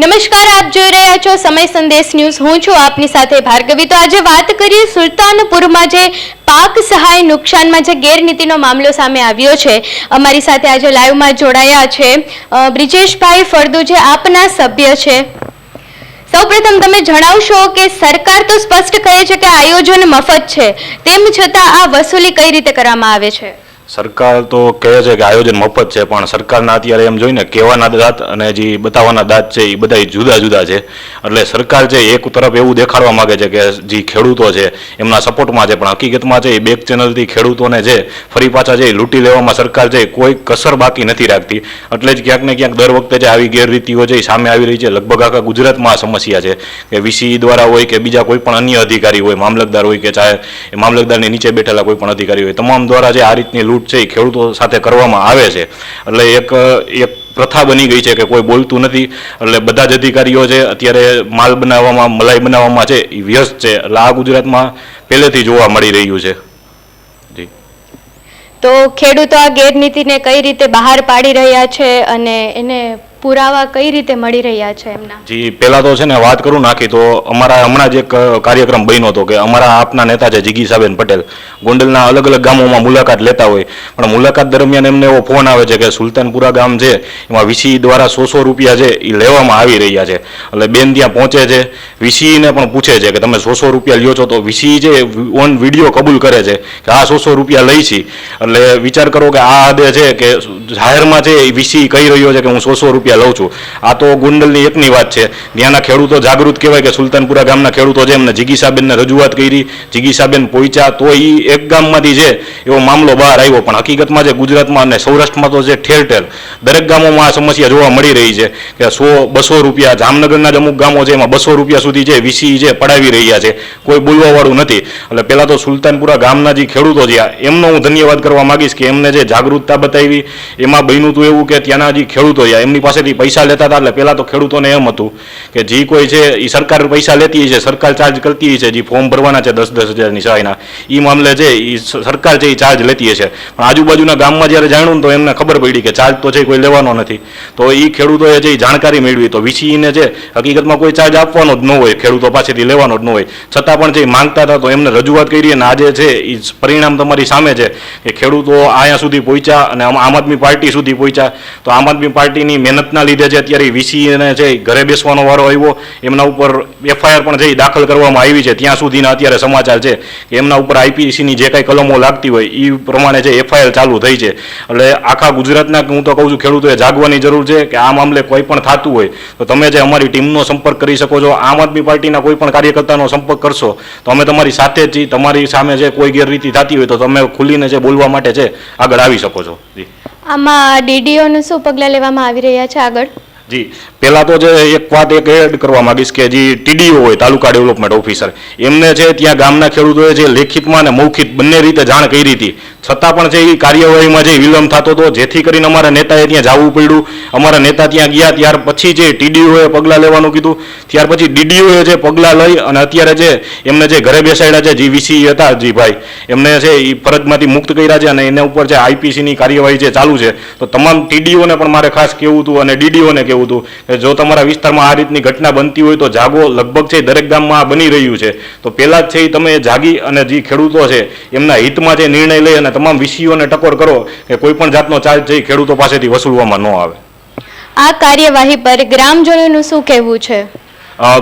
નમસ્કાર, આપ જોઈ રહ્યા છો સમય સંદેશ ન્યૂઝ. હું છું આપની સાથે ભાર્ગવી. તો આજે વાત કરીએ સુલતાનપુરમાં જે પાક સહાય નુકસાનમાં જે ગેરનીતિનો મામલો સામે આવ્યો છે. અમારી સાથે આજે લાઈવમાં જોડાયા છે બ્રિજેશભાઈ ફળદુ જે આપના સભ્ય છે. સૌપ્રથમ તમે જણાવશો કે સરકાર તો સ્પષ્ટ કહે છે કે આયોજન મફત છે. તેમ છતાં આ વસૂલી કઈ રીતે કરવામાં આવે છે? સરકાર તો કહે છે કે આયોજન મફત છે, પણ સરકારના અત્યારે એમ જોઈને કહેવાના દાંત અને જે બતાવવાના દાંત છે એ બધા જુદા જુદા છે. એટલે સરકાર છે, એક તરફ એવું દેખાડવા માંગે છે કે જે ખેડૂતો છે, એમના સપોર્ટમાં છે, પણ હકીકતમાં છે એ બેક ચેનલથી ખેડૂતોને છે ફરી પાછા છે લૂંટી લેવામાં સરકાર છે કોઈ કસર બાકી નથી રાખતી. એટલે જ ક્યાંક ને ક્યાંક દર વખતે જે આવી ગેરરીતિઓ છે એ સામે આવી રહી છે. લગભગ આખા ગુજરાતમાં આ સમસ્યા છે કે વીસી દ્વારા હોય કે બીજા કોઈ પણ અન્ય અધિકારી હોય, મામલતદાર હોય કે ચાહે મામલતદારની નીચે બેઠેલા કોઈ પણ અધિકારી હોય, તમામ દ્વારા જે આ રીતની લૂંટ છે, એ ખેડૂતો સાથે કરવામાં આવે છે. એટલે એક એક પ્રથા બની ગઈ છે કે કોઈ બોલતું નથી. એટલે બધા જ અધિકારીઓ છે, અત્યારે માલ બનાવવામાં, મલાઈ બનાવવામાં છે, એ વ્યસ્ત છે. એટલે આ ગુજરાતમાં પહેલેથી જોવા મળી રહ્યું છે. તો ખેડૂતો આ ગેરનીતિને કઈ રીતે બહાર પાડી રહ્યા છે અને એને પુરાવા કઈ રીતે મળી રહ્યા છે એમના? જી, પહેલા તો છે ને વાત કરું નાખી, તો અમારા હમણાં જ એક કાર્યક્રમ બન્યો હતો કે અમારા આપના નેતા છે જીગીસાબેન પટેલ. ગોંડલના અલગ અલગ ગામોમાં મુલાકાત લેતા હોય. પણ મુલાકાત દરમિયાન એમને એવો ફોન આવે છે કે સુલતાનપુરા ગામ છે, એમાં વીસી દ્વારા સો સો રૂપિયા છે એ લેવામાં આવી રહ્યા છે. એટલે બેન ત્યાં પહોંચે છે. વીસીને પણ પૂછે છે કે તમે સો સો રૂપિયા લ્યો છો, તો વીસી છે ઓન વીડિયો કબૂલ કરે છે કે આ સો સો રૂપિયા લઈ છી. એટલે વિચાર કરો કે આ હદે છે કે જાહેરમાં છે એ વીસી કહી રહ્યો છે કે હું સો સો રૂપિયા લઉં છું. આ તો ગુંડલની એકની વાત છે. ત્યાંના ખેડૂતો જાગૃત કહેવાય કે સુલતાનપુરા ગામના ખેડૂતો છે, એમને જીગીસાબેનને રજૂઆત કરી. જીગીસાબેન પહોંચ્યા તો એ એક ગામમાંથી છે, એવો મામલો બહાર આવ્યો. પણ હકીકતમાં જે ગુજરાતમાં અને સૌરાષ્ટ્રમાં તો છે ઠેર ઠેર દરેક ગામોમાં આ સમસ્યા જોવા મળી રહી છે કે સો, બસો રૂપિયા જામનગરના જ અમુક ગામો છે, એમાં બસો રૂપિયા સુધી છે વીસી છે પડાવી રહ્યા છે, કોઈ બોલવાવાળું નથી. એટલે પહેલાં તો સુલતાનપુરા ગામના જે ખેડૂતો છે એમનો હું ધન્યવાદ કરવા માંગીશ કે એમને જે જાગૃતતા બતાવી, એમાં બન્યું હતું એવું કે ત્યાંના જે ખેડૂતો છે એમની પાસેથી પૈસા લેતા હતા એટલે પહેલાં તો ખેડૂતોને એમ હતું કે જે કોઈ છે એ સરકાર પૈસા લેતી છે, સરકાર ચાર્જ કરતી છે, જે ફોર્મ ભરવાના છે દસ દસ હજારની સહાયના. એ મામલે છે એ સરકાર છે એ ચાર્જ લેતી છે. પણ આજુબાજુના ગામમાં જ્યારે જાણ્યું ને તો એમને ખબર પડી કે ચાર્જ તો છે કોઈ લેવાનો નથી. તો એ ખેડૂતોએ જે જાણકારી મેળવી તો વીસીને છે હકીકતમાં કોઈ ચાર્જ આપવાનો જ ન હોય, ખેડૂતો પાસેથી લેવાનો જ ન હોય. છતાં પણ જે માંગતા હતા તો એમને રજૂઆત કરી અને આજે છે એ પરિણામ તમારી સામે છે કે ખેડૂતો અહીંયા સુધી પહોંચ્યા અને આમ આદમી પાર્ટી સુધી પહોંચ્યા. તો આમ આદમી પાર્ટીની મહેનતના લીધે છે અત્યારે વીસીને છે ઘરે બેસવાનો વારો આવ્યો, એમના ઉપર એફઆઈઆર પણ જે દાખલ કરવામાં આવી છે, ત્યાં સુધીના અત્યારે સમાચાર છે કે એમના ઉપર આઈપીસીની જે કાંઈ કલમો લાગતી હોય એ પ્રમાણે છે એફઆઈઆર ચાલુ થઈ છે. એટલે આખા ગુજરાતના, હું તો કહું છું, ખેડૂતોએ જાગવાની જરૂર છે કે આ મામલે કોઈ પણ થતું હોય, તો તમે જે અમારી ટીમનો સંપર્ક કરી શકો છો, આમ આદમી પાર્ટીના કોઈ પણ કાર્યકર્તાનો સંપર્ક કરશો, તો અમે તમારી સાથે જ, તમારી સામે જે કોઈ ગેરરીતિ થતી હોય, તો તમે ખુલીને જે બોલવા માટે છે, આગળ આવી શકો છો. જી. આમાં ડીડીઓનું શું પગલાં લેવામાં આવી રહ્યા છે આગળ? જી પહેલા તો જે એક વાત એક એડ કરવા માગીશ કે જે ટીડીઓ હોય, તાલુકા ડેવલપમેન્ટ ઓફિસર એમને છે ત્યાં ગામના ખેડૂતોએ જે લેખિતમાં અને મૌખિત બંને રીતે જાણ કરી હતી. છતાં પણ છે એ કાર્યવાહીમાં જે વિલંબ થતો હતો, જેથી કરીને અમારા નેતાએ ત્યાં જવું પડ્યું. અમારા નેતા ત્યાં ગયા, ત્યાર પછી જે ટીડીઓએ પગલાં લેવાનું કીધું. ત્યાર પછી ડીડીઓએ જે પગલાં લઈ અને અત્યારે જે એમને જે ઘરે બેસાડ્યા છે, જે વીસી હતા જીભાઈ એમને છે એ ફરજમાંથી મુક્ત કર્યા છે અને એના ઉપર જે આઈપીસીની કાર્યવાહી જે ચાલુ છે, તો તમામ ટીડીઓને પણ મારે ખાસ કહેવું હતું અને ડીડીઓને કહેવું હતું જો તમારા વિસ્તારમાં આ રીતની ઘટના બનતી હોય તો જાગો. લગભગ છે દરેક ગામમાં બની રહ્યું છે. તો પહેલાં જ છે એ તમે જાગી અને જે ખેડૂતો છે, એમના હિતમાં જે નિર્ણય લઈ અને તમામ વિષયોને ટકોર કરો કે કોઈ પણ જાતનો ચાર્જ છે ખેડૂતો પાસેથી વસૂલવામાં ન આવે. આ કાર્યવાહી પર ગ્રામજનોનું શું કહેવું છે?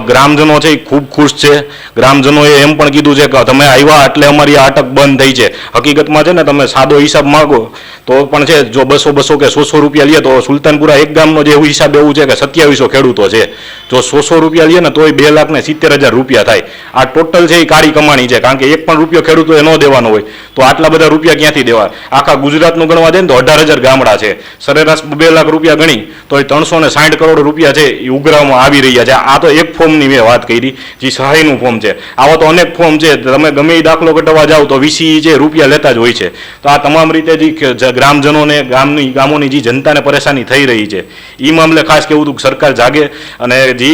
ગ્રામજનો છે એ ખૂબ ખુશ છે. ગ્રામજનોએ એમ પણ કીધું છે કે તમે આવ્યા એટલે અમારી આ અટક બંધ થઈ છે. હકીકતમાં છે ને તમે સાદો હિસાબ માગો તો પણ છે, જો બસો બસો કે સો સો રૂપિયા લે તો સુલતાનપુરા એક ગામનો જે હિસાબ એવું છે કે સત્યાવીસો ખેડૂતો છે. જો સો સો રૂપિયા લે ને તોય બે લાખ ને સિત્તેર હજાર રૂપિયા થાય. આ ટોટલ છે એ કાળી કમાણી છે કારણ કે એક પણ રૂપિયો ખેડૂતોએ ન દેવાનો હોય તો આટલા બધા રૂપિયા ક્યાંથી દેવા? આખા ગુજરાતનું ગણવા જાય ને તો અઢાર હજાર ગામડા છે. સરેરાશ બે લાખ રૂપિયા ગણી તો એ ત્રણસો ને સાઠ કરોડ રૂપિયા છે એ ઉઘરાવવામાં આવી રહ્યા છે. આ તો એક ફોર્મની મેં વાત કરી, જે સહાયનું ફોર્મ છે. આવા તો અનેક ફોર્મ છે, તમે ગમે એ દાખલો કઢાવવા જાઓ તો વીસી જે રૂપિયા લેતા જ હોય છે. તો આ તમામ રીતે જે ગ્રામજનોને, ગામની, ગામોની જે જનતાને પરેશાની થઈ રહી છે. એ મામલે ખાસ કેવું હતું સરકાર જાગે અને જે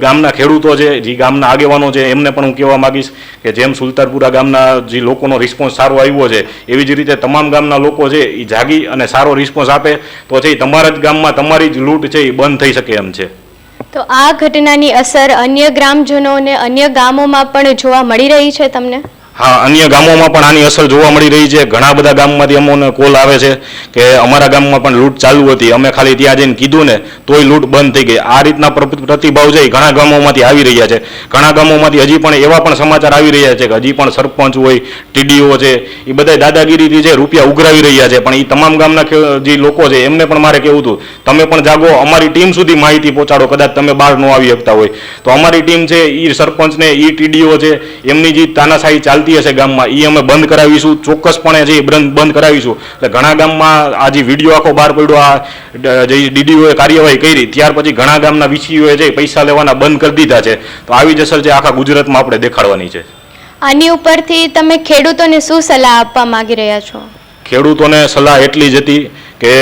ગામના ખેડૂતો છે, જે ગામના આગેવાનો છે, એમને પણ હું કહેવા માંગીશ કે જેમ સુલતાનપુરા ગામના જે લોકોનો રિસ્પોન્સ સારો આવ્યો છે, એવી જ રીતે તમામ ગામના લોકો છે એ જાગી અને સારો રિસ્પોન્સ આપે, તો છે તમારા જ ગામમાં તમારી જ લૂંટ છે એ બંધ થઈ શકે એમ છે. તો આ ઘટનાની અસર અન્ય ગ્રામજનો અને અન્ય ગામોમાં પણ જોવા મળી રહી છે તમને? હા, અન્ય ગામોમાં પણ આની અસર જોવા મળી રહી છે. ઘણા બધા ગામમાંથી અમોને કોલ આવે છે કે અમારા ગામમાં પણ લૂંટ ચાલુ હતી. અમે ખાલી ત્યાં જઈને કીધું ને, તોય લૂંટ બંધ થઈ ગઈ. આ રીતના પ્ર- પ્રતિભાવ છે ઘણા ગામોમાંથી આવી રહ્યા છે. ઘણા ગામોમાંથી હજી પણ એવા પણ સમાચાર આવી રહ્યા છે કે હજી પણ સરપંચ હોય ટીડીઓ છે, એ બધા દાદાગીરીથી છે રૂપિયા ઉઘરાવી રહ્યા છે. પણ એ તમામ ગામના જે લોકો છે, એમને પણ મારે કહેવું હતું, તમે પણ જાગો, અમારી ટીમ સુધી માહિતી પહોંચાડો, કદાચ તમે બહાર ન આવી શકતા હોય. તો અમારી ટીમ છે એ સરપંચને એ ટીડીઓ છે, એમની જે તાનાશાહી ચાલતી હશે ગામમાં. એ અમે બંધ કરાવીશું. ચોક્કસપણે છે એ બંધ બંધ કરાવીશું. એટલે ઘણા ગામમાં આ જે વીડિયો આખો બહાર પડ્યો આ જે ડીડીઓએ કાર્યવાહી કરી ત્યાર પછી ઘણા ગામના વીસીઓએ છે પૈસા લેવાના બંધ કરી દીધા છે. તો આવી જ અસર છે આખા ગુજરાતમાં આપણે દેખાડવાની છે. આની ઉપરથી તમે ખેડૂતોને શું સલાહ આપવા માંગી રહ્યા છો? ખેડૂતોને સલાહ એટલી જ હતી કે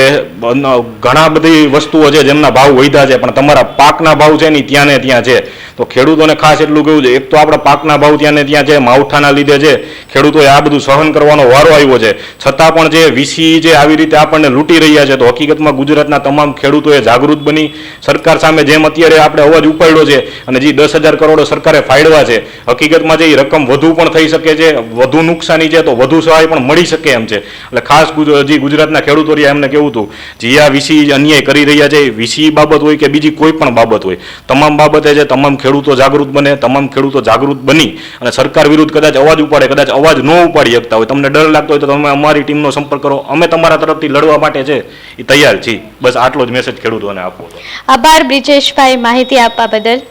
ઘણા બધી વસ્તુઓ છે જેમના ભાવ વધ્યા છે, પણ તમારા પાકના ભાવ છે ને ત્યાં ને ત્યાં છે. તો ખેડૂતોને ખાસ એટલું કહ્યું છે, એક તો આપણા પાકના ભાવ ત્યાં ને ત્યાં છે, માવઠાના લીધે છે. ખેડૂતોએ આ બધું સહન કરવાનો વારો આવ્યો છે. છતાં પણ જે વીસી જે આવી રીતે આપણને લૂંટી રહ્યા છે, તો હકીકતમાં ગુજરાતના તમામ ખેડૂતોએ જાગૃત બની. સરકાર સામે જેમ અત્યારે આપણે અવાજ ઉપાડ્યો છે અને જે દસ હજાર કરોડો સરકારે ફાળવા છે, હકીકતમાં જે રકમ વધુ પણ થઈ શકે છે, વધુ નુકસાની છે, તો વધુ સહાય પણ મળી શકે એમ છે. એટલે ખાસ જે ગુજરાતના ખેડૂતો રહ્યા એમને કેવું હતું? જે આ વિસી અન્યાય કરી રહ્યા છે વિસી બાબત હોય કે બીજી કોઈ પણ બાબત હોય, તમામ બાબતે છે તમામ ખેડૂતો જાગૃત બને, તમામ ખેડૂતો જાગૃત બની અને સરકાર વિરુદ્ધ કદાચ અવાજ ઉપાડે, કદાચ અવાજ ન ઉપાડી શકતા હોય, તમને ડર લાગતો હોય તો તમે અમારી ટીમનો સંપર્ક કરો. અમે તમારા તરફથી લડવા માટે છે, એ તૈયાર છીએ. બસ આટલો જ મેસેજ ખેડૂતોને આપવો આભાર બ્રિજેશભાઈ માહિતી આપવા બદલ.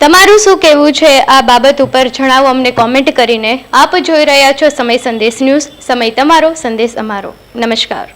તમારું શું કહેવું છે આ બાબત ઉપર? જણાવો અમને કોમેન્ટ કરીને. આપ જોઈ રહ્યા છો સમય સંદેશ ન્યૂઝ. સમય તમારો, સંદેશ અમારો. નમસ્કાર.